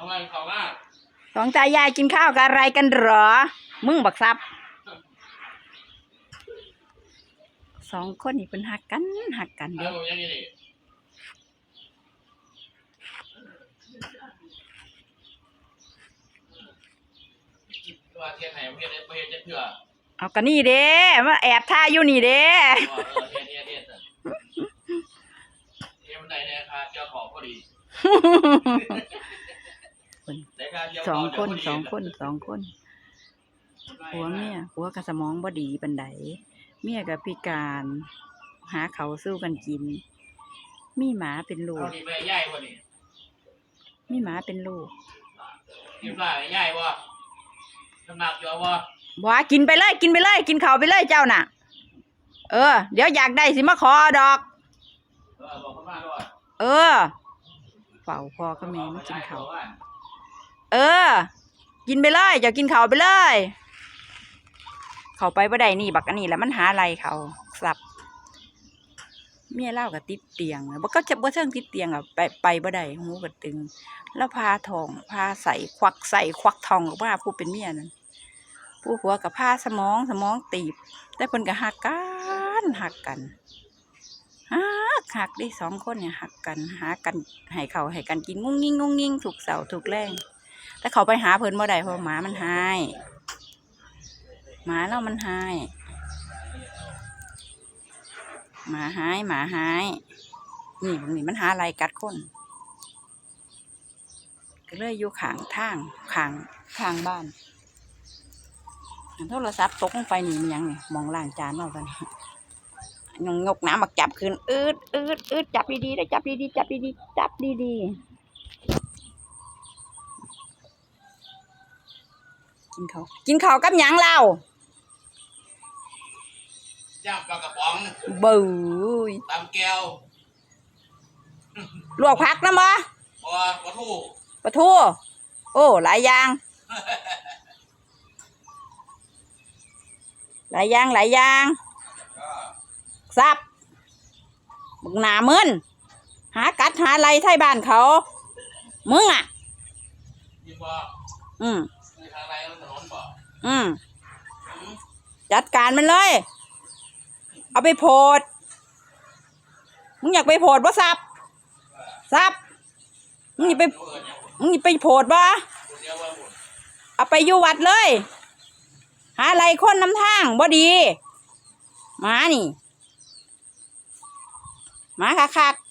เอาไปเขามาสองตายายกินข้าวกับอะไรกันเหรอ มึงบักซับสองคนนี่เป็นหักกันหักกันแล้เด้วผมยังไงนี่ว่าเทียนไหนเทียนเทียนจะเถื่อเอากันนี่เด้มาแอบท่าอยู่นี่เด้เออเทียนเทียนเทียนเทียนมันไหนเนี่ยค่ะเจ้าของพอดี ได้ค่ะเจ้าสองขคนเดี๋ยวพดีสองคนสองคนผัวเมียผัวกับสมองบ่ดีปันไดเมียกับพิการหาเขาวสู้กันกิน มีหมาเป็นลูเอากดีไปย่ายวะนี่มีหมาเป็นลูกกินปลาย่ายวะน้ำหนักเยอะวะว่ากินไปเลยกินไปเลย กินข้าวไปเลยเจ้าน่ะ เออ เดี๋ยวอยากได้สิมาขอดอก เออบอกคนมาด้วยเออเฝ้าพ่อกับแม่มากินข้าว เออ กินไปเลยเจะกินเขาไปเลย เขาไปบ่ได้นี่บักอันนี้แหล้วมันหาอะไรเขาสับเมียเล่ากับติดเตียงบ่ก็จะบ่เชิงติดเตียงอะไปไปบ่ได้หูก็ตึง แล้วพาทองพาใส่ควักใส่ควักทองออกมาผู้เป็นเมียนั่นผู้ผัวกับพาสมองสมองตีบ แต่เพิ่นก็หักกันหักกันหักหักได้สองคนเนี่ยหักกันหากันให้เขาให้กันกินงุ้งงิ้งงุ้งงิ้งถูกเสาถูกแรง แต่เขาไปหาเพิ่นบ่ได้เพราะหมามันหายหมาเรามันหายหมาหายหมาหายนี่บางนี่มันหาอะไรกัดคนก็เลยอยู่ข้างทางข้างข้างบ้านอันโทรศัพท์ตกลงไปนี่มันหยังนี่มองล่างจานเอาตอนนี้ยงยกน้ำมาจับขึ้นอืดอืดอืดจับดีๆได้จับดีๆจับดีๆจับดี กินเขาวกินเขาวกับหยังเราย่างปลากระป๋องบูยตำแก้วลวกผักนะมะบัวปลาทูปลาทูโอ้หลายอย่าง หลายอย่างหลายอย่างก็ซับบักหนามึนหากัดหาไรไทยบ้านเขา มึงอะยิงบ่อืม มีทางไรถนนบ่อืมจัดการมันเลย เอาไปโพดมึงอยากไปโพดบ่ซับซับมึงอยากไปมึงอยากไปโพดบ่เดียวว่าหมดเอาไปอยู่วัดเลย หาอะไรคนน้ำทางบ่ดี มานี่ มาคักๆ